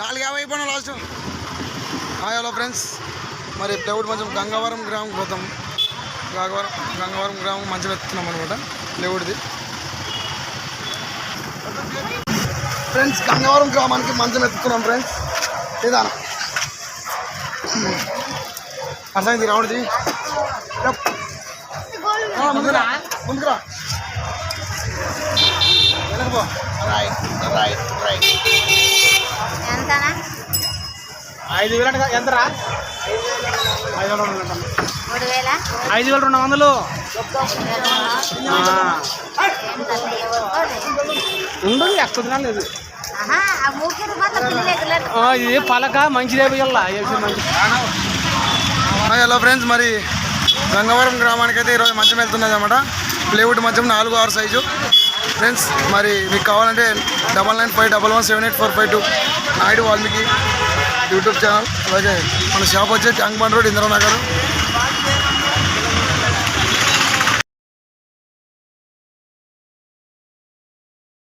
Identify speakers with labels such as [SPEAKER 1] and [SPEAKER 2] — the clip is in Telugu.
[SPEAKER 1] నాలుగు యాభై అయిపోయినా లాస్ట్ హలో ఫ్రెండ్స్ మరి ప్లైవుడ్ మంచం గంగవరం గ్రామం పోతాం. గంగవరం గంగవరం గ్రామం మంచిగా ఎత్తున్నాం అనమాట ప్లైవుడ్ది ఫ్రెండ్స్ గంగవరం గ్రామానికి మంచం ఎత్తుకున్నాం ఫ్రెండ్స్ ఇదా అర్థమైంది రావడిది ముందురా ముందురా వెనక్కి రాయ్ రైట్ రైట్ రైట్
[SPEAKER 2] ఐదు వేలు అంటే ఎంతరా? ఐదు వేల రెండు వందలు. ఐదు వేల రెండు వందలు ఉండదు ఎక్కడ లేదు. ఇది పలక మంచిదే పోయాల మంచి.
[SPEAKER 1] హాయ్ హలో ఫ్రెండ్స్ మరి గంగవరం గ్రామానికి అయితే ఈరోజు మంచం వెళ్తున్నది అనమాట ప్లేవుడ్ మంచం నాలుగు ఆరు సైజు ఫ్రెండ్స్ మరి మీకు కావాలంటే double nine five double one seven eight four five two Naidu Valmiki. YouTube channel అలాగే మన షాప్ వచ్చి ట్యాంక్ బండ్ రోడ్ ఇంద్రనగర్.